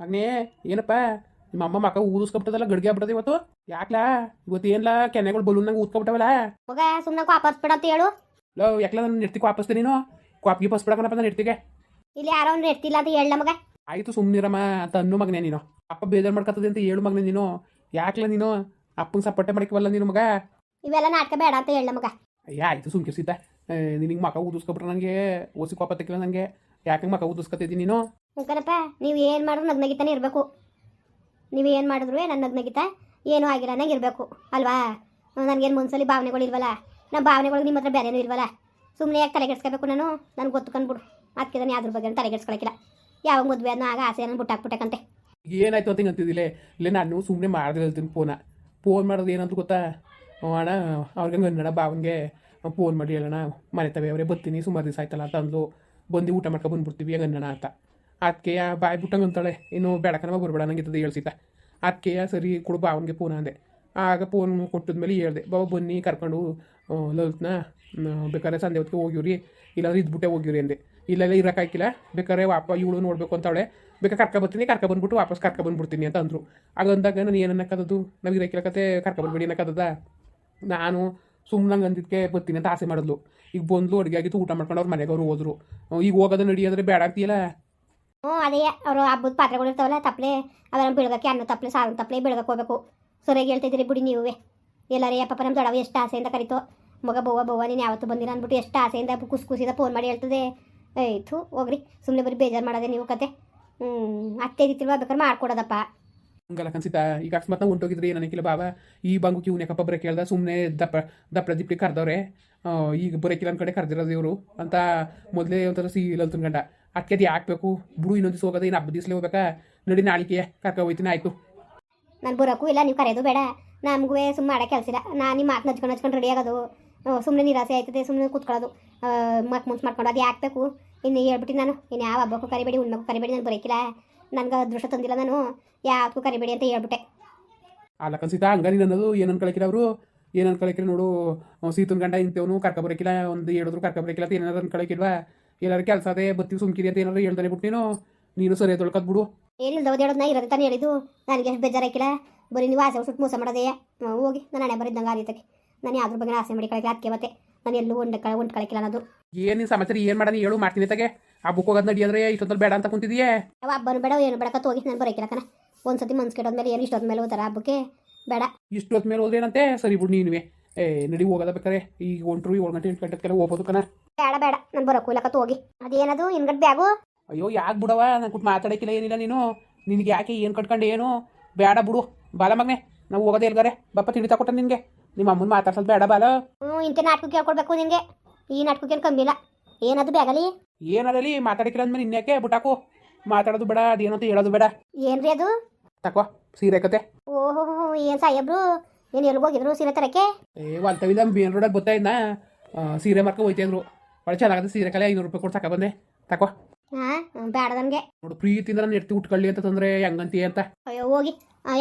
ಮಗನೇ ಏನಪ್ಪ ನಿಮ್ಮ ಅಮ್ಮ ಮಕ್ಕ ಊದಿಸ್ಕೊಬಿಟ್ಟದಲ್ಲ ಗಡಿಗೆ ಆಗ್ಬಿಟ್ಟದ ಇವತ್ತು? ಯಾಕ್ಲಾ? ಇವತ್ತು ಏನ್ಲಾ? ಕೆನೆಗಳು ಬಲೂನ್ನಂಗೆ ಊದ್ಕೊಬಿಟ್ಟವಲ್ಲ? ಮಗ ಸುಮ್ಮನೆ ಅಂತ ಹೇಳು. ಲೋ ಯಾಕ್ಲ ನಾನು ನಿರ್ತಿ ಕಾಪಸ್ತೆ ನೀನು? ಕಾಪಿಗೆ ಬಸ್ ಬಿಡಕನಪ್ಪ ನಾನು ನಿರ್ತಿಗೆ ಇಲ್ಲಿ ಯಾರೋ ಒಂದು ಇರ್ತಿಲ್ಲ ಅಂತ ಹೇಳ ಮಗ. ಆಯ್ತು ಸುಮ್ಮನಿರಮ್ಮ ಅಂತ ಅನ್ನು ಮಗನೇ ನೀನು. ಅಪ್ಪ ಬೇಜಾರು ಮಾಡ್ಕತ್ತದೆ ಅಂತ ಹೇಳು ಮಗನೇ ನೀನು. ಯಾಕ್ಲ ನೀನು? ಅಪ್ಪನ ಸಪೋರ್ಟೆ ಮಾಡಿಕವಲ್ಲ ನೀನು ಮಗ? ಇವೆಲ್ಲ ನಾಟಕ ಬೇಡ ಅಂತ ಹೇಳ ಮಗ. ಅಯ್ಯ ಆಯಿತು ಸುಮ್ಕೆ ಸೀತಾ. ನಿನಗೆ ಮಕ ಊದಿಸ್ಕೊಬಿಟ್ರೆ ನನಗೆ ಓಸಿ ಕೋಪ ತೆಕ್ಕಿಲ್ಲ ನನಗೆ ಯಾಕೆ ಮಕ ಊದಿಸ್ಕೊತಿದ್ದೀನಿ ನೀನು? ಮುಖನಪ್ಪ ನೀವು ಏನು ಮಾಡಿದ್ರು ನಗ್ನಗಿತಾನೆ ಇರಬೇಕು. ನೀವು ಏನು ಮಾಡಿದ್ರು ನನ್ನ ನಗ್ನಗಿತ ಏನೂ ಆಗಿರೋಂಗೆ ಇರಬೇಕು, ಅಲ್ವಾ? ನನಗೇನು ಮುನ್ಸಲಿ ಭಾವನೆಗಳು ಇಲ್ವಲ್ಲ? ನಮ್ಮ ಭಾವನೆಗಳು ನಿಮ್ಮ ಹತ್ರ ಬೇರೆನೂ ಇಲ್ವಲ್ಲ? ಸುಮ್ಮನೆ ಯಾಕೆ ತಲೆಗೆಡ್ಸ್ಕೋಬೇಕು ನಾನು? ನನಗೆ ಗೊತ್ತು ಬಿಡು. ಅದಕ್ಕೆ ಯಾವ್ದ್ರ ಬಗ್ಗೆ ತಲೆಗೆಡ್ಸ್ಕೊಳಕಿಲ್ಲ ಯಾವಾಗ ಮದುವೆ ಅದನ್ನ ಆಗ ಆಸೆ ನಾನು ಬಿಟ್ಟಾಕ್ಬಿಟ್ಟಕ್ಕಂತೆ ಏನಾಯ್ತು ಅಂತ ಅಂತಿದ್ದಿಲ್ಲ ಇಲ್ಲ ನಾನು ಸುಮ್ಮನೆ ಮಾಡಿದ್ರೆ ಹೇಳ್ತೀನಿ ಫೋನ. ಫೋನ್ ಮಾಡೋದು ಏನಂತ ಗೊತ್ತಾ? ಅಣ್ಣ, ಅವ್ರಿಗೆ ಗಂಡಣ ಬಾವನಿಗೆ ಫೋನ್ ಮಾಡಿ ಹೇಳೋಣ, ಮನೆ ತವೆ ಅವರೇ ಬರ್ತೀನಿ ಸುಮಾರು ದಿವಸ ಆಯ್ತಲ್ಲ ಅಂತ ಅಂದ್ಲು ಬಂದು ಊಟ ಮಾಡ್ಕೊಂಡು ಬಂದ್ಬಿಡ್ತೀವಿ ಗಂಡಣ ಅಂತ. ಅದಕ್ಕೆ ಬಾಯ್ ಬಿಟ್ಟಂಗೆ ಅಂತಾಳೆ ಇನ್ನು ಬೆಳಕನವ ಬರ್ಬೇಡ ಇದ್ದದ್ದು ಹೇಳ್ಸಿದ್ದ ಅದಕ್ಕೆ ಸರಿ ಕೊಡು ಬಾವನಿಗೆ ಫೋನ್ ಅಂದೆ. ಆಗ ಫೋನ್ ಕೊಟ್ಟಿದ್ಮೇಲೆ ಹೇಳ್ದೆ. ಬಾಬಾ ಬನ್ನಿ ಕರ್ಕೊಂಡು ಲಲಿತ್ನ ಬೇಕಾದ್ರೆ ಸಂಜೆ ಹೊತ್ತಿಗೆ ಹೋಗಿವ್ರಿ. ಇಲ್ಲಾಂದ್ರೆ ಇದ್ಬಿಟ್ಟೆ ಹೋಗಿವ್ರಿ ಅಂದೆ. ಇಲ್ಲೆಲ್ಲ ಇರೋಕ್ಕಾಗಿಲ್ಲ ಬೇಕಾದ್ರೆ ವಾಪ, ಇವಳು ನೋಡಬೇಕು ಅಂತಾಳೆ ಬೇಕಾ ಕರ್ಕ ಬರ್ತೀನಿ, ಕರ್ಕ ಬಂದ್ಬಿಟ್ಟು ವಾಪಸ್ ಕರ್ಕ ಬಂದ್ಬಿಡ್ತೀನಿ ಅಂತ ಅಂದರು. ಅಂದಾಗ ನಾನು ಏನನ್ನ ಕದದು ನಾವು ಇರೋಕ್ಕಿಲ್ಲ ಕತೆ ಕರ್ಕ ಬಂದ್ಬಿಡಿ ಕದದ ನಾನು ಸುಮ್ಮನೆ ಅಂದಿದ್ದಕ್ಕೆ ಬರ್ತೀನಿ ಅಂತ ಆಸೆ ಮಾಡಿದ್ಲು. ಈಗ ಬಂದ್ಲು, ಅಡುಗೆ ಆಗಿತ್ತು, ಊಟ ಮಾಡ್ಕೊಂಡು ಅವ್ರ ಮನೆಗೆ ಅವರು ಹೋದರು. ಈಗ ಹೋಗೋದು ನಡಿ ಅಂದರೆ ಬೇಡ ಆಗ್ತೀಯಲ್ಲ ಹ್ಞೂ, ಅದೇ ಅವರು ಹಬ್ಬದ ಪಾತ್ರೆಗಳು ಇರ್ತಾವಲ್ಲ ತಪ್ಪಲೆ ಅದನ್ನು ಬೆಳಗಕ್ಕೆ, ಅನ್ನ ತಪ್ಪಲೆ ಸಾವಿರ ತಪ್ಪಲೆ ಬೆಳಗಕ್ಕೆ ಹೋಗ್ಬೇಕು. ಸರಿಯಾಗಿ ಹೇಳ್ತಿದ್ದೀರಿ ಬಿಡಿ ನೀವೇ. ಎಲ್ಲರೇ, ಅಪ್ಪ ನಮ್ಮ ದೊಡವ ಎಷ್ಟು ಆಸೆಯಿಂದ ಕರಿತು. ಮಗ ಬವ್ವ ಬವ್ವ, ನೀನು ಯಾವತ್ತು ಬಂದಿರ ಅಂದ್ಬಿಟ್ಟು ಎಷ್ಟು ಆಸೆಯಿಂದ ಕುಸ್ ಕುಸಿದ ಫೋನ್ ಮಾಡಿ ಹೇಳ್ತದೆ. ಆಯ್ತು ಹೋಗ್ರಿ. ಸುಮ್ಮನೆ ಬರೀ ಬೇಜಾರು ಮಾಡೋದೆ ನೀವು ಕತೆ. ಹ್ಞೂ ಅತ್ತೆ ರೀತಿಲ್ವ ಬೇಕಾದ್ರೆ ಮಾಡ್ಕೊಡೋದಪ್ಪ. ಹಂಗಲ್ಲ ಕನ್ಸಿತ, ಈಗ ಅಕಸ್ಮಾತ್ ನಾವು ಹೊಂಟೋಗಿದ್ರಿ ನನಗಿಲ್ಲ ಬಾಬಾ ಈ ಬಂಗು ಯಾಕಪ್ಪ ಬರೋಕೆ ಕೇಳ್ದ ಸುಮ್ಮನೆ ದಪ್ಪ ದಪ್ಪ ದಿಪ್ಪಿ ಕರೆದವ್ರೆ ಈಗ ಬರೋಕಿಲ್ಲ ಕಡೆ ಕರೆದಿರೋದು ಇವರು ಅಂತ ಮೊದಲೇ ಒಂಥರ ಸಿ ಇಲ್ಲ ಅದಕ್ಕೆ ಅದು ಯಾಕೆ ಬೇಕು ಬಿಡು ಇನ್ನೊಂದು ದಿವಸ ಹೋಗೋದು ಇನ್ನು ಹಬ್ಬ ದಿವಸಲೇ ಹೋಗ್ಬೇಕಾ? ನಡಿ ನಾಳಿಕೆ ಕರ್ಕೊ ಹೋಯ್ತೀನಿ ಆಯಿತು. ನಾನು ಬರೋಕ್ಕೂ ಇಲ್ಲ ನೀವು ಕರೆಯೋದು ಬೇಡ. ನಮಗೂ ಸುಮ್ಮನೆ ಮಾಡೋ ಕೆಲಸ ಇಲ್ಲ. ನಾನು ನಿಮ್ಮ ಮಾತು ನಚ್ಕೊಂಡು ಹಚ್ಕೊಂಡು ರೆಡಿ ಆಗೋದು. ಸುಮ್ಮನೆ ನಿರಾಸೆ ಆಯ್ತದೆ ಸುಮ್ಮನೆ ಕೂತ್ಕೊಳ್ಳೋದು. ಮಕ್ ಮುಂಚೆ ಮಾಡ್ಕೊಂಡು ಅದು ಹಾಕ್ಬೇಕು ಬೇಕು ಇನ್ನು ಹೇಳ್ಬಿಟ್ಟು ನಾನು ಇನ್ನು ಯಾವ ಹಬ್ಬಕ್ಕೂ ಕರಿಬೇಡಿ ಉಣ್ಮಕ್ಕೂ ಕರಿಬೇಡಿ ನಾನು ಬರೋಕಿಲ್ಲ ನನಗೆ ಅದೃಷ್ಟ ತಂದಿಲ್ಲ ನಾನು ಯಾವತ್ತೂ ಕರಿಬೇಡಿ ಅಂತ ಹೇಳ್ಬಿಟ್ಟೆ. ಅಲ್ಲ ಕನ್ಸಿತಾ ಹಂಗ ನೀನು ಅನ್ನೋದು ಏನು ಅನ್ಕೊಳಕಿಲ್ಲ ಅವರು? ಏನು ಅನ್ಕೊಳಕಿಲ್ಲ ನೋಡು ಸೀತನ ಸೀತನ್ ಗಂಡ ಇಂಥವನು ಕರ್ಕ ಬರೋಕ್ಕಿಲ್ಲ ಒಂದು ಹೇಳಿದ್ರು ಕರ್ಕ ಬರೋಕ್ಕಿಲ್ಲ ಅಂತ ಏನಾದ್ರು ಅನ್ಕೊಳಕಿಲ್ವಾ? ಎಲ್ಲರೂ ಕೆಲಸ ಅದೇ ಬತ್ತಿ ಸುಮ್ಕಿರಿ ಅಂತ ಏನಾದ್ರು ಹೇಳ್ದಾನೆ ಬಿಟ್ಟು ನೀನು. ನೀನು ಸರಿ ತೊಳ್ಕದ್ ಬಿಡು. ಏನಿಲ್ಲ ಹೇಳೋದು ನಾ ಇರೋದು ತಾನೇ ಹೇಳಿದ್ದು. ನನಗೆ ಎಷ್ಟು ಬೇಜಾರಾಕಿಲ್ಲ ಬರೀ ನೀವು ಆಸೆ ಸುಟ್ಟು ಮೋಸ ಮಾಡೋದೇ. ಹೋಗಿ. ನಾನು ಹಣೆ ಬರಿದ್ದಂಗೆ ಆದಿತ್ತಕ್ಕೆ ನಾನು ಯಾವ್ದ್ರ ಬಗ್ಗೆ ಆಸೆ ಮಾಡಿ ಕಳಕ್ಕೆ ಅದಕ್ಕೆ ಮತ್ತೆ. ನಾನು ಎಲ್ಲೂ ಒಂದ್ ಕಳ ಒಂದ್ ಕಳಕಿಲ್ಲ ಅನ್ನೋದು. ಏನು ಸಮಸ್ಯೆ ಸಮಾಚಾರ ಏನು ಮಾಡೋಣ ಹೇಳು ಮಾಡ್ತೀನಿ ತಗೆ. ಆ ಬುಕ್ ಹೋಗೋದು ನಡಿ ಅಂದ್ರೆ ಇಷ್ಟೊತ್ತಲ್ಲಿ ಬೇಡ ಅಂತ ಕುಂತಿದೆಯೇ? ಯಾವ ಬನ್ ಬೇಡ ಏನು ಬೇಡ ಕತ್ತು ಹೋಗಿ. ನಾನು ಬರೋಕಿಲ್ಲ ಕಣ. ಒಂದ್ಸತಿ ಮನ್ಸು ಕೆಡೋದ್ಮೇಲೆ ಏನು ಇಷ್ಟೊತ್ತ ಮೇಲೆ ಹೋಗ್ತಾರೆ ಹಬ್ಬಕ್ಕೆ? ಬೇಡ. ಇಷ್ಟೊತ್ತ ಮೇಲೆ ಹೋದ್ರೇನಂತೆ? ಸರಿ ಬಿಡು ನೀನುವೆ. ಏ ನಡಿ ಹೋಗೋದ ಬೇಕಾರೆ. ಈಗ ಒಂಟ್ರು ಏಳು ಗಂಟೆ ಎಂಟು ಗಂಟೆಗೆಲ್ಲ ಹೋಗ್ಬೋದು ಕಣ. ಬೇಡ ಬೇಡ. ನಾನು ಬರೋಕ್ಕೂ ಇಲ್ಲ ಕತ್ತು ಹೋಗಿ. ಅದೇನದು? ಗಂಟೆ ಬ್ಯಾಗು? ಅಯ್ಯೋ ಯಾಕೆ ಬಿಡವ? ನಾನು ಕೂತ್ ಮಾತಾಡೋಕ್ಕಿಲ್ಲ ಏನಿಲ್ಲ ನೀನು. ನಿನಗೆ ಯಾಕೆ ಏನು ಕಟ್ಕೊಂಡು ಏನು? ಬೇಡ ಬಿಡು. ಬಾಲ ಮಗನೆ ನಾವು ಹೋಗೋದೇ ಇಲ್ಗಾರೆ. ಬಪ್ಪ ತಿಂಡಿ ತಕೊಟ್ಟ ನಿನಗೆ. ನಿಮ್ಮ ಅಮ್ಮನ ಮಾತಾಡ್ಸೋದು ಬೇಡ ಬಾಲ. ಹ್ಞೂ ಇಂಥ ನಾಟಕ ಕೇಳ್ಕೊಡ್ಬೇಕು ನಿನಗೆ. ಈ ನಾಟಕಕ್ಕೇನು ಕಮ್ಮಿ ಇಲ್ಲ. ಏನದು ಬ್ಯಾಗಲಿ ಏನದಲ್ಲಿ? ಮಾತಾಡಕ್ಕಿಲ್ಲ ಅಂದ್ಮೇಲೆ ಇನ್ಯಾಕೆ ಬಿಟ್ಟಾಕು? ಮಾತಾಡೋದು ಬೇಡ ಅದೇನಂತ ಹೇಳೋದು ಬೇಡ. ಏನ್ರಿ ಅದು? ತಕೋ ಸೀರೆ ಕತೆ. ಓಹೋ ಏನು ಸಾಯಬ್ರು? ಏನು ಎಲ್ಲಿ ಹೋಗಿದ್ರು ಸೀರೆ ತರಕ್ಕೆ? ಏ ಹೊಲ್ತವಿಲ್ಲ ಮೇನ್ ರೋಡಾಗ ಇದ್ನ ಸೀರೆ ಮಾರ್ಕ ಹೋಯ್ತಿದ್ರು ಒಳ್ಳೆ ಚೆನ್ನಾಗದ ಸೀರೆ ಕಲೆ ಐನೂರು ರೂಪಾಯಿ ಕೊಟ್ಟು ಬಂದೆ. ತಕೋ. ಹಾಂ ಬೇಡ ನನಗೆ ನೋಡು ಪ್ರೀತಿಯಿಂದ ನಾನು ಎತ್ತಿ ಉಟ್ಕೊಳ್ಳಿ ಅಂತ ತಂದ್ರೆ ಹೆಂಗಂತೀಯ ಅಂತ. ಅಯ್ಯೋ ಹೋಗಿ.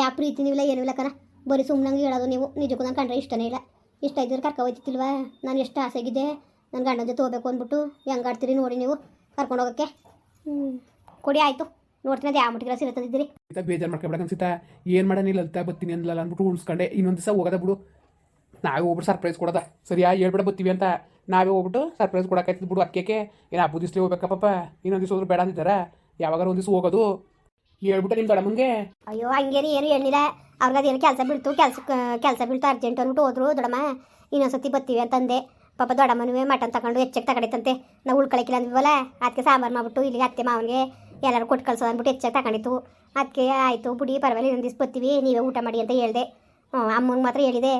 ಯಾವ ಪ್ರೀತಿ ಇಲ್ಲ ಏನೂ ಇಲ್ಲ ಕಣ. ಬರೀ ಸುಮ್ಮನಂಗೆ ಹೇಳೋದು ನೀವು. ನಿಜಕ್ಕೂ ನಂಗೆ ಕಂಡ್ರೆ ಇಷ್ಟನೇ ಇಲ್ಲ. ಇಷ್ಟ ಇದ್ರೆ ಕರ್ಕೊ ಹೋಯ್ತಿಲ್ವಾ ನಾನು ಎಷ್ಟು ಆಸೆಗಿದ್ದೆ ನನ್ನ ಗಂಡನ ಜೊತೆ ಹೋಗ್ಬೇಕು ಅಂದ್ಬಿಟ್ಟು ಹೆಂಗಾಡ್ತೀರಿ ನೋಡಿ ನೀವು ಕರ್ಕೊಂಡು ಹೋಗೋಕ್ಕೆ. ಹ್ಞೂ ಕೊಡಿ ಆಯಿತು. ನೋಡ್ತೀನಿ ಅದು ಯಾವ ಮಟ್ಟಿಗೆ ಸೀರೆ ತಂದಿದ್ದೀರಿ ಅಂತ ಬೇಜಾರು ಮಾಡ್ಕೊಬೇಡ ಅನ್ಸಿತಾ ಏನು ಮಾಡೋನಿಲ್ಲ ಅಂತ ಬರ್ತೀನಿ ಅಂದ್ಲಲ್ಲ ಅಂದ್ಬಿಟ್ಟು ಉಳಿಸ್ಕೊಂಡೆ. ಇನ್ನೊಂದು ದಿವಸ ಹೋಗೋದ ಬಿಡು. ನಾವೇ ಹೋಗ್ಬಿಟ್ಟು ಸರ್ಪ್ರೈಸ್ ಕೊಡೋದ. ಸರಿಯಾ ಹೇಳ್ಬೇಡ ಬತ್ತೀವಿ ಅಂತ. ನಾವೇ ಹೋಗ್ಬಿಟ್ಟು ಸರ್ಪ್ರೈಸ್ ಕೊಡೋಕಾಯ್ತದ ಬಿಡು ಅಕ್ಕೇಕೆ ಏನು ಹಬ್ಬದ ದಿವಸ ಹೋಗ್ಬೇಕಪ್ಪ ಇನ್ನೊಂದು ದಿವಸ ಹೋದ್ರು ಬೇಡ ಅಂದಿದ್ದಾರ ಯಾವಾಗಾರ ಒಂದು ದಿವಸ ಹೋಗೋದು. ಹೇಳ್ಬಿಟ್ಟು ನಿಮ್ಮ ದೊಡ್ಡಮ್ಮಂಗೆ ಅಯ್ಯೋ ಹಂಗೇರಿ ಏನು ಹೇಳಿಲ್ಲ. ಅವ್ರಿಗೆ ಅದೇನು ಕೆಲಸ ಬೀಳ್ತು ಕೆಲಸ ಕೆಲಸ ಬೀಳ್ತು ಅರ್ಜೆಂಟ್ ಅಂದ್ಬಿಟ್ಟು ಹೋದ್ರು ದೊಡ್ಡಮ್ಮ. ಇನ್ನೊಂದ್ಸತಿ ಬತ್ತೀವಿ ಅಂತಂದೆ. ಪಾಪ ದೊಡ್ಡಮ್ಮನೂ ಮಟನ್ ತಗೊಂಡು ಹೆಚ್ಚಕ್ಕೆ ತಗಡೈತಂತೆ ನಾವು ಉಳ್ಕೊಳಕಿಲ್ಲ ಅಂದ್ವಲ್ಲ ಅದಕ್ಕೆ ಸಾಂಬಾರು ಮಾಡ್ಬಿಟ್ಟು ಇಲ್ಲಿಗೆ ಅತ್ತೆ ಮಾವನಿಗೆ ಎಲ್ಲರೂ ಕೊಟ್ಟು ಕಳಿಸೋದು ಅಂದ್ಬಿಟ್ಟು ಹೆಚ್ಚಾಗಿ ತಗೊಂಡಿತ್ತು. ಅದಕ್ಕೆ ಆಯಿತು ಬಿಡಿ ಪರವಾಗಿಲ್ಲ ಇನ್ನೊಂದು ದಿವ್ಸ ಬರ್ತೀವಿ ನೀವೇ ಊಟ ಮಾಡಿ ಅಂತ ಹೇಳಿದೆ. ಅಮ್ಮಂಗೆ ಮಾತ್ರ ಹೇಳಿದೆ.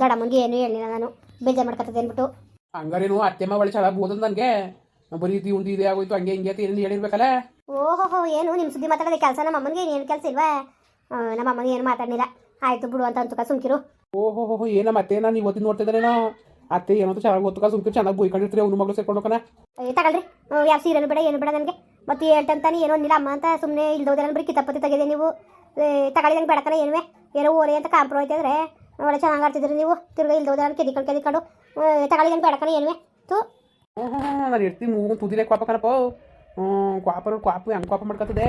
ದೊಡ್ಡಮ್ಮಂಗೆ ದೊಡ್ಡಮ್ಮನಿಗೆ ಏನು ಹೇಳಿಲ್ಲ ನಾನು. ಬೇಜಾರು ಮಾಡ್ಕೊತದೆ ಅಂದ್ಬಿಟ್ಟು. ಹಂಗಾರೇನು ಅತ್ತೆಮ್ಮ ಒಳ್ಳೆ ಚೆನ್ನಾಗಿ ಓದೋದು ನನಗೆ. ಬರೀ ಇದು ಒಂದು ಇದೆ ಆಗೋಯ್ತು ಹಂಗೆ ಹಿಂಗೆ ಅಂತ ಏನು ಹೇಳಿರ್ಬೇಕಲ್ಲ? ಓಹೋ ಏನು ನಿಮ್ಮ ಸುದ್ದಿ ಮಾತಾಡೋದು ಕೆಲಸ? ನಮ್ಮ ಅಮ್ಮನಿಗೆ ಏನು ಕೆಲಸ ಇಲ್ವಾ? ನಮ್ಮ ಅಮ್ಮನಿಗೆ ಏನು ಮಾತಾಡಲಿಲ್ಲ. ಆಯಿತು ಬಿಡು ಅಂತ ಅಂತಕ ಸುಮ್ಕಿರು. ಓಹೋ ಹೋ ಏನ ಮತ್ತೆ ನಾನು ಇವತ್ತಿನ ನೋಡ್ತಿದ್ದಾನೇನೋ ಅತ್ತೆ ಏನೋ ಚೆನ್ನಾಗಿ ಗೊತ್ತಕ ಸುಮ್ಕಿರು ಚೆನ್ನಾಗಿ ಬೈಕೊಂಡಿರ್ತೀರಿ ಅವ್ನ ಮಗಳು ಸೇರ್ಕೊಂಡು ಹೋಗೋಣ ಏ ತಗೊಳ್ರಿ. ಯಾವ ಸೀರೆನು ಬೇಡ ಏನು ಬೇಡ ನನಗೆ. ಮತ್ತೆ ಹೇಳ್ತಂತಾನೆ ಏನೋ ನಿಲ್ಲಮ್ಮ ಅಮ್ಮ ಅಂತ ಸುಮ್ಮನೆ ಇಲ್ದೋದ್ರೆ ಬರೀ ಕಿತಾಪತಿ ತೆಗೆದೆ ನೀವು. ಏ, ತಗೊಳ್ಳಿ ನಂಗೆ ಬೇಡಕನ ಏನುವೆ? ಏನೋ ಓರೆ ಅಂತ ಕಾಂಪ್ರೋ ಆಯ್ತಿದ್ರೆ ಒಳ್ಳೆ ಚೆನ್ನಾಗಿ ಆಡ್ತಿದ್ರಿ ನೀವು. ತಿರ್ಗಾ ಇಲ್ದೋದ್ರೆ ನಾನು ಕೆದಿಕೊಂಡು ಕೆದಿಕೊಂಡು ತಗೊಳ್ಳಿ ನಂಗೆ ಬೇಡಕನ ಏನುವೆ? ತು ನಾನು ಇರ್ತೀನಿ ಮೂಗು ತುದಿಲೆ ಕ್ವಾಪ ಕಣಪ್ಪ. ಹ್ಞೂ ಕ್ವಾಪರ ಕ್ವಾಪ ಹೆಂಗೆ ಕ್ವಾಪ ಮಾಡ್ಕೊತದೆ?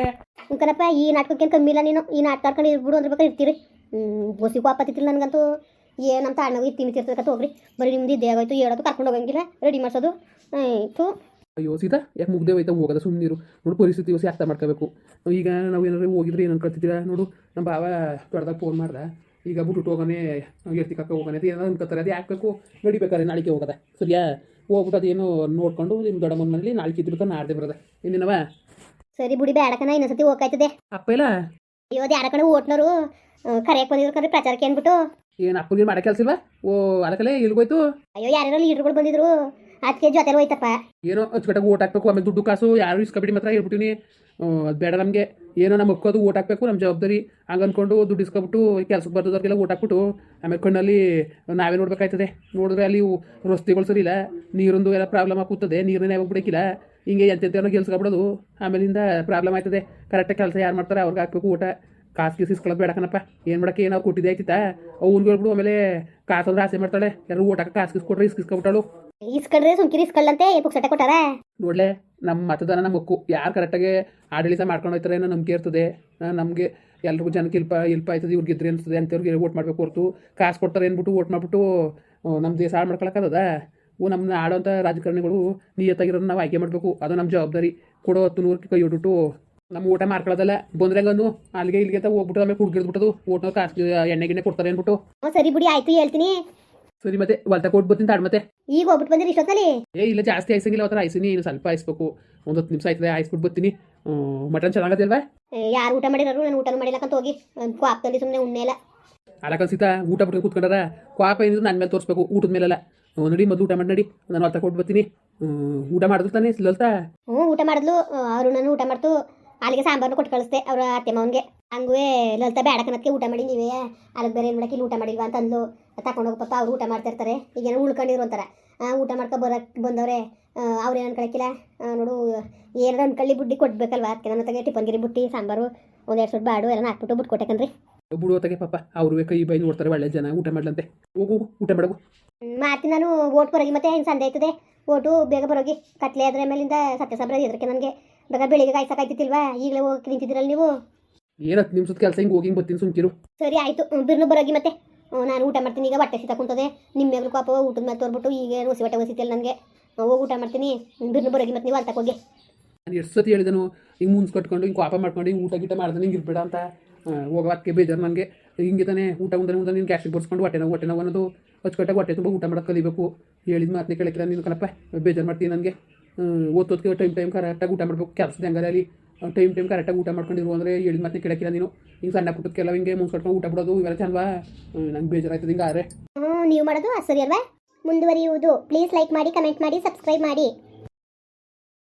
ಕಣಪ್ಪ ಈ ನಾಟಕಕ್ಕೇನು ಕಮ್ಮಿ ಇಲ್ಲ ನೀನು. ಈ ನಾಟಕ ಆಡ್ಕೊಂಡು ಇರ್ಬಿಡು ಅಂದ್ರೆ ಬೇಕಾದ್ರೆ ಇರ್ತೀರಿ. ಹ್ಞೂ ಕ್ವಾಪ ಹತ್ತಿತ್ತಿಲ್ಲ ನನಗಂತೂ. ಏನಂತ ನಮ್ಮ ತಾಳ್ನಾಗ ಇತ್ತಿ ಹೋಗ್ರಿ ಬರೀ ನಿಮ್ದು ಇದೇ ಆಗೋಯ್ತು ಹೇಳೋದು ಕರ್ಕೊಂಡು ಹೋಗಂಗಿಲ್ಲ. ರೆಡಿ ಮಾಡ್ಸೋದು. ಆಯಿತು ಅಯ್ಯೋ ಸೀತಾ ಯಾಕೆ ಮುಗ್ದೆ ಹೋಯ್ತಾ? ಹೋಗೋದ ಸುಮ್ಮನಿರು ನೋಡು ಪರಿಸ್ಥಿತಿ ಯೋಸಿ ಅರ್ಥ ಮಾಡ್ಕೋಬೇಕು ಈಗ ನಾವು ಏನಾದ್ರು ಹೋಗಿದ್ರೆ ಏನು ಅನ್ಕೊಳ್ತಿದ್ದೀರಾ ನೋಡು ನಮ್ಮ ಬಾವ ದೊಡ್ಡದಾಗ ಫೋನ್ ಮಾಡ್ದ. ಈಗ ಬಿಟ್ಟು ಹೋಗೋನೆ ಎರ್ತಿಕಕ್ಕ ಕಾಕ ಅಂತ ಏನೋ ಅನ್ಕೋತಾರೆ. ಅದು ಹಾಕಬೇಕು ನಡಿಬೇಕಾದ್ರೆ ನಾಳಿಕೆ ಹೋಗೋದ? ಸರಿಯಾ? ಹೋಗ್ಬಿಟ್ಟು ಅದೇನು ನೋಡ್ಕೊಂಡು ನಿಮ್ಮ ದೊಡ್ಡಮ್ಮನ ಮನೇಲಿ ನಾಳೆ ಕಿತ್ತು ನಾಡ್ದೆ ಬರೋದ? ಇನ್ನೇನವ? ಸರಿ ಬಿಡಿ ಬೇಡಕನ ಇನ್ನೊಂದ್ಸತಿ ಹೋಗಾಯ್ತದೆ ಅಪ್ಪ ಇಲ್ಲ? ಅಯ್ಯೋ ಅದು ಯಾರ ಕಡೆ ಓಟ್ನರು. ಕರೆಯಕ್ಕೆ ಬಂದಿದ್ರು ಕರೆ ಪ್ರಚಾರಕ್ಕೆ ಅಂದ್ಬಿಟ್ಟು. ಏನು ಅಪ್ಪಗೆ ಮಾಡೋ ಕೆಲಸ ಇಲ್ವಾ? ಓ ಅದಕ್ಕಲ್ಲೇ ಇಲ್ಗೋಯ್ತು ಅಯ್ಯೋ ಯಾರ್ಯಾರೋ ಲೀಡರ್ಗಳು ಬಂದಿದ್ರು. ಅದಕ್ಕೆ ಜೊತೆ ಹೋಯ್ತಪ್ಪ. ಏನೋ ಅಚ್ಚುಕಟ್ಟಾಗಿ ಓಟ್ ಹಾಕ್ಬೇಕು, ಆಮೇಲೆ ದುಡ್ಡು ಕಾಸು, ಯಾರು ಇಸ್ಕೊಬಿಡಿ ಮಾತ್ರ ಹೇಳ್ಬಿಟ್ಟಿನಿ ಅದು ಬೇಡ ನಮಗೆ. ಏನೋ ನಮ್ಮ ಅಕ್ಕೋದು ಓಟ್ ಹಾಕ್ಬೇಕು ನಮ್ಮ ಜವಾಬ್ದಾರಿ. ಹಂಗೆ ಅಂದ್ಕೊಂಡು ದುಡ್ಡು ಇಸ್ಕೊಬಿಟ್ಟು ಕೆಲಸಕ್ಕೆ ಬರ್ತದವ್ರಿಗೆಲ್ಲ ಓಟ್ ಹಾಕ್ಬಿಟ್ಟು, ಆಮೇಲೆ ಕಣ್ಣಲ್ಲಿ ನಾವೇ ನೋಡ್ಬೇಕಾಯ್ತದೆ. ನೋಡಿದ್ರೆ ಅಲ್ಲಿ ರಸ್ತೆಗಳು ಸರಿ ಇಲ್ಲ, ನೀರೊಂದು ಎಲ್ಲ ಪ್ರಾಬ್ಲಮ್ ಆಗುತ್ತದೆ ನೀರನ್ನೇ ಯಾವಾಗ ಬಿಡಕ್ಕಿಲ್ಲ ಹಿಂಗೆ ಎಂತೆಂತೇನೋ ಗೆಲ್ಸ್ಕೊಬಿಡೋದು ಆಮೇಲಿಂದ ಪ್ರಾಬ್ಲಮ್ ಆಯ್ತದೆ. ಕರೆಕ್ಟಾಗಿ ಕೆಲಸ ಯಾರು ಮಾಡ್ತಾರೆ ಅವ್ರಿಗೆ ಹಾಕ್ಬೇಕು ಊಟ. ಕಾಸು ಗೀಸು ಇಸ್ಕೊಳ್ಳೋದು ಬೇಡ ಕಣಪ್ಪ. ಏನು ಮಾಡೋಕ್ಕೆ ಏನೋ ಕೊಟ್ಟಿದ್ದೆ ಆಯ್ತಿತ್ತಾ ಅವ್ರಿಗೆ ಹೇಳ್ಬಿಡು, ಆಮೇಲೆ ಕಾಸು ಅಂದ್ರೆ ಆಸೆ ಮಾಡ್ತಾಳೆ. ಎಲ್ಲರೂ ಊಟಕ್ಕೆ ಕಾಸು ಗಿಸ್ಕೊಟ್ರೆ ಇಸ್ಕಿಸ್ಕೊಬಿಟ್ಟಾಳು ಇಸ್ಕೊಂಡ್ರೆ ಸುಮ್ಕಿರಿ ಏಪಕ್ ಸಟ ಕೊಟ್ಟಾರ? ನೋಡ್ಲೆ ನಮ್ಮ ಮತದಾನ ನಮ್ಮ ಹಕ್ಕು ಯಾರು ಕರೆಕ್ಟಾಗಿ ಆಡಳಿತ ಮಾಡ್ಕೊಂಡು ಹೋಯ್ತಾರೆ ಏನೋ ನಂಬಿಕೆ ಇರ್ತದೆ. ನಮಗೆ ಎಲ್ರಿಗೂ ಜನಕ್ಕೆ ಇಲ್ಪ ಇಲ್ಪ ಆಯ್ತದೆ ಇವ್ರಿಗೆ ಇದ್ರೆ ಅನ್ಸ್ತದೆ ಅಂಥವ್ರಿಗೆ ಓಟ್ ಮಾಡಬೇಕು ಹೊರತು. ಕಾಸು ಕೊಡ್ತಾರೆ ಅಂದ್ಬಿಟ್ಟು ಓಟ್ ಮಾಡ್ಬಿಟ್ಟು ನಮ್ಮ ದೇಶ ಹಾಳು ಮಾಡ್ಕೊಳಕ್ಕದ ಓ ನಮ್ಮನ್ನ ಆಡೋಂಥ ರಾಜಕಾರಣಿಗಳು ನಿಯತ್ತಾಗಿರೋದು ನಾವು ಆಯ್ಕೆ ಮಾಡಬೇಕು. ಅದು ನಮ್ಮ ಜವಾಬ್ದಾರಿ. ಕೊಡೋ ಹತ್ತು ನೂರಕ್ಕೆ ಕೈ ಹೊಡ್ಬಿಟ್ಟು ನಮ್ಮ ಊಟ ಮಾಡ್ಕೊಳ್ಳೋದಲ್ಲ ಬಂದ್ರೆ ಹಂಗಂದು ಅಲ್ಲಿಗೆ ಇಲ್ಲಿಗೆ ಅಂತ ಹೋಗ್ಬಿಟ್ಟು ಆಮೇಲೆ ಕುಡ್ಗಿಡ್ಬಿಟ್ಟದು. ಓಟ್ನ ಕಾಸು ಎಣ್ಣೆ ಗಿಣ್ಣೆ ಕೊಡ್ತಾರೆ ಅಂದ್ಬಿಟ್ಟು. ಸರಿ ಬಿಡಿ ಆಯ್ತು ಹೇಳ್ತೀನಿ. ಸರಿ ಮತ್ತೆ ಹೊಲ್ತ ಕೊಟ್ಟು ಬರ್ತೀನಿ ತಾಡ್ ಮತ್ತೆ. ಈಗ ಹೋಗ್ಬಿಟ್ಟು ಬಂದಿರಿ ಇಷ್ಟೊತ್ತಲ್ಲಿ? ಏ ಇಲ್ಲ ಜಾಸ್ತಿ ಐಸಂಗಿಲ್ಲ ಅವತ್ತರ ಆಯ್ಸಿನಿ ಇನ್ನು ಸ್ವಲ್ಪ ಆಯಿಸ್ಬೇಕು. ಒಂದು ಹತ್ತು ನಿಮಿಷ ಆಯ್ತದೆ ಆಯಿಸ್ಬಿಟ್ಟು ಬರ್ತೀನಿ. ಮಟನ್ ಚೆನ್ನಾಗದಿಲ್ವಾ ಯಾರು ಊಟ ಮಾಡಿರೋರು? ನಾನು ಊಟ ಅಂತ ಹೋಗಿ. ಕ್ವಾಪ್ತಲ್ಲಿ ಸುಮ್ಮನೆ ಉಣ್ಣೆ ಇಲ್ಲ ಅಲ್ಲ ಕಲ್ಸಿತ ಊಟ ಬಿಟ್ಟು ಕೂತ್ಕೊಂಡಾರ? ಕ್ವಾಪ ಏನಿದ್ರು ನನ್ನ ಮೇಲೆ ತೋರಿಸ್ಬೇಕು ಊಟದ ಮೇಲೆಲ್ಲ. ನಡಿ ಮೊದಲು ಊಟ ಮಾಡಿ ನಡಿ. ನಾನು ಹೊತ್ತ ಕೊಟ್ಟು ಬರ್ತೀನಿ. ಊಟ ಮಾಡಿದ್ರು ತಾನೇ ಲಲ್ತಾ? ಹ್ಞೂ ಊಟ ಮಾಡಿದ್ಲು. ಅರುಣನು ಊಟ ಮಾಡ್ತು. ಅಲ್ಲಿಗೆ ಸಾಂಬಾರ್ನು ಕೊಟ್ಟು ಕಳಿಸ್ದೆ ಅವ್ರ ಅತ್ತೆ ಮಾವನ್ಗೆ ಹಂಗುವೆ ಲಲಿತಾ ಬೇಡಕನಕ್ಕೆ ಊಟ ಮಾಡಿ ನೀವೇ. ಅಲ್ಲಿಗೆ ಬೇರೆ ಏನು ಮಾಡಕ್ಕೆ ಇಲ್ಲಿ ಊಟ ಮಾಡಿಲ್ವಾ ಅಂತ ಅಂದ್ಲು ತಗೊಂಡು ಹೋಗಪ್ಪ ಅವ್ರು ಊಟ ಮಾಡ್ತಾ ಇರ್ತಾರೆ ಈಗೇನೋ ಉಳ್ಕೊಂಡಿರು ಅಂತಾರೆ. ಊಟ ಮಾಡ್ಕೊ ಬರ ಬಂದವ್ರೆ ಅವ್ರೇನು ಅನ್ಕೊಳಕ್ಕಿಲ್ಲ. ನೋಡು ಏನಾರು ಕಳ್ಳಿ ಬುಡ್ಡಿ ಕೊಡ್ಬೇಕಲ್ವಾ ಅದಕ್ಕೆ ನನ್ನ ತಗೆ ಟಿಫನ್ಗಿರಿ ಬುಟ್ಟಿ ಸಾಂಬಾರು ಒಂದೆರಡು ಎರಡು ಸ್ವಲ್ಪ ಬಾಡು ಎಲ್ಲ ಹಾಕ್ಬಿಟ್ಟು ಬಿಟ್ಟು ಕೊಟ್ಟಕನ್ರಿ ಬಿಡು ಹೊತ್ತಗೆ ಪಾಪ ಅವರು ಕೈ ಬೈ ನೋಡ್ತಾರೆ ಒಳ್ಳೆ ಜನ ಊಟ ಮಾಡ್ಲಂತೆ. ಹೋಗು ಊಟ ಮಾಡಗು. ಮಾತಿ ನಾನು ಓಟ್ ಬರೋಗಿ ಮತ್ತೆ ಹೆಂಗೆ ಸಂದೆ ಆಯ್ತದೆ? ಓಟು ಬೇಗ ಬರೋಗಿ ಕತ್ಲೆ ಅದ್ರ ಮೇಲಿಂದ ಸತ್ಯ ಸಾಬ್ರ ಎದ್ರಕ್ಕೆ ನನಗೆ. ಬೇಗ ಬೆಳಿಗ್ಗೆ ಕಾಯ್ಸಕ್ಕಾಯ್ತಿತ್ತಿಲ್ವಾ ಈಗಲೇ ಹೋಗಿ ನಿಂತಿದ್ದೀರಲ್ಲ ನೀವು? ಏನು ಹತ್ತು ನಿಮಿಷದ ಕೆಲಸ ಹಿಂಗೆ ಹೋಗಿ ಬರ್ತೀನಿ ಸುಮ್ಕಿರು. ಸರಿ ಆಯಿತು. ಬಿರ್ನು ಬರೋಗಿ ಮತ್ತೆ. ನಾನು ಊಟ ಮಾಡ್ತೀನಿ. ಈಗ ಬಟ್ಟೆ ಸೀತಾ ಕುಂತದೆ. ನಿಮ್ಮೆಗ್ರು ಪಾಪ ಊಟದ ಮೇಲೆ ತೋರ್ಬಿಟ್ಟು ಈಗ ರೋಸಿ ಹೊಟ್ಟೆ ಹೊಸಿತಿಲ್ಲ ನನಗೆ. ಹೋಗಿ ಊಟ ಮಾಡ್ತೀನಿ. ಬಿರ್ನು ಬರೋಗಿ ಮತ್ತೆ ನೀವು ಹೋಗಿ. ನಾನು ಎಷ್ಟು ಸತಿ ಹೇಳಿದನು, ಹಿಂಗೆ ಮುನ್ಸ್ ಕಟ್ಕೊಂಡು, ಹಿಂಗೆ ಪಾಪ ಮಾಡ್ಕೊಂಡು, ಹಿಂಗೆ ಊಟ ಗೀಟ ಮಾಡ್ದೆ ಹಿಂಗೆ ಇರ್ಬೇಡ ಅಂತ. ಹೋಗೋಕ್ಕೆ ಬೇಜಾರು ನನಗೆ. ಹಿಂಗೆ ತಾನೇ ಊಟ ಉಂದ್ರೆ ಉಂದ್ರೆ ನೀನು ಗ್ಯಾಸ್ಟ್ರಿಕ್ ಬರ್ಸ್ಕೊಂಡು ಹೊಟ್ಟೆ ನೋವು ಹೊಟ್ಟೆ ನೋವು ಅನ್ನೋದು ಅಚ್ಚುಕಟ್ಟಾಗಿ ಹೊಟ್ಟೆ ತುಂಬ ಊಟ ಮಾಡೋದು ಕಲಿಬೇಕು. ಹೇಳಿದ ಮಾತನ್ನೇ ಕೇಳಕ್ಕಿಲ್ಲ ನೀನು ಕಲಪ್ಪ ಬೇಜಾರು ಮಾಡ್ತೀನಿ ನನಗೆ. ಓದೋದಕ್ಕೆ ಟೈಮ್ ಟೈಮ್ ಕರೆಕ್ಟಾಗಿ ಊಟ ಮಾಡಬೇಕು. ಕೆಲಸದ ಹೆಂಗಾರೆ ಅಲ್ಲಿ? ಟೈಮ್ ಟೈಮ್ ಕರೆಕ್ಟಾಗಿ ಊಟ ಮಾಡ್ಕೊಂಡಿರು ಅಂದರೆ ಹೇಳಿದ ಮತ್ತೆ ಕೇಳಕ್ಕಿಲ್ಲ ನೀನು. ಹಿಂಗೆ ಸಣ್ಣ ಪುಟ್ಟದಕ್ಕೆಲ್ಲ ಹಿಂಗೆ ಮುನ್ಸ್ ಕಟ್ಕೊಂಡು ಊಟ ಬಿಡೋದು, ಇವೆಲ್ಲ ಚಂದವಾ? ನಂಗೆ ಬೇಜಾರಾಯ್ತದೆ ಹಿಂಗೆ ಆರೆ ನೀವು ಮಾಡೋದು ಅದು ಸರಿ ಅಲ್ವಾ ಮುಂದುವರಿಯುವುದು. ಪ್ಲೀಸ್ ಲೈಕ್ ಮಾಡಿ ಕಮೆಂಟ್ ಮಾಡಿ ಸಬ್ಸ್ಕ್ರೈಬ್ ಮಾಡಿ.